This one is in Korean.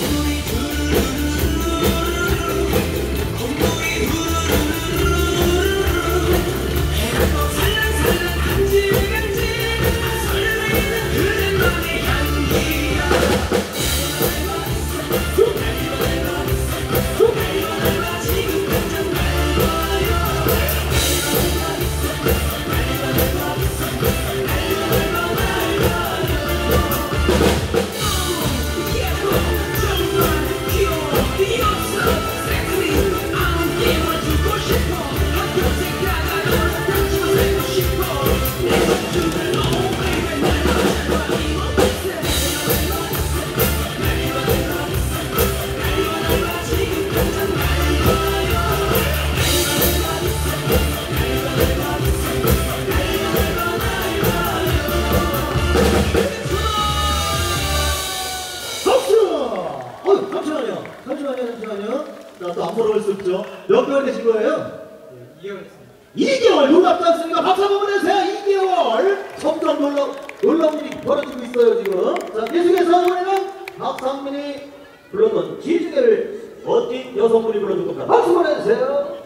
you. 잠시만요. 나 또 안 보러 갈수 없죠. 몇 개월 되신 거예요? 예, 네, 2개월 됐습니다. 2개월! 놀랍지 않습니까? 박수 한번 보내세요! 2개월! 점점 놀라, 놀라운 일이 벌어지고 있어요, 지금. 자, 계속해서 이번에는 박상민이 불렀던 기지개를 어떤 여성분이 불러줄 겁니다. 박수 보내주세요.